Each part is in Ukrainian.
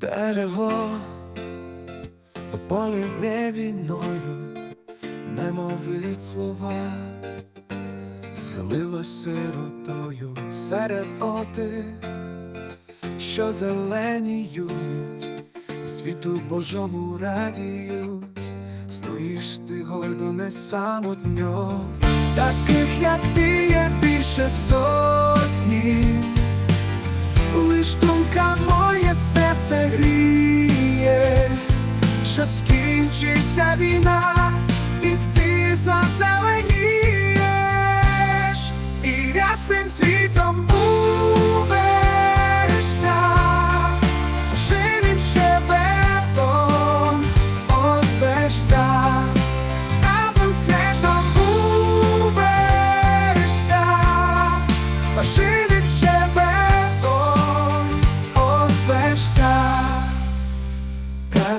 Дерево опалене війною, немовить слова, схилилось сиротою серед отих, що зеленіють, світу Божому радіють, стоїш ти гордо не самотньо, таких, як ти, є більше сотні. Що скінчиться війна, і ти зазеленієш,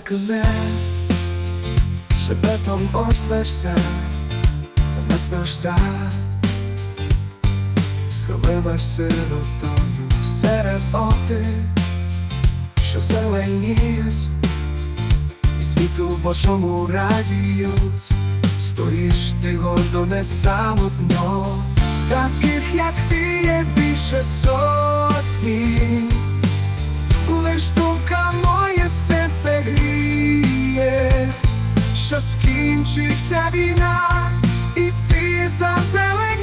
как не. Шепетом озвешся, наснешся, схилилась сиротою серед отих, що зеленіють, і світу Божому радіють, стоїш ти гордо не самотньо, таких, як ти, є більше сотні. Що скінчиться війна, і ти зазеленієш,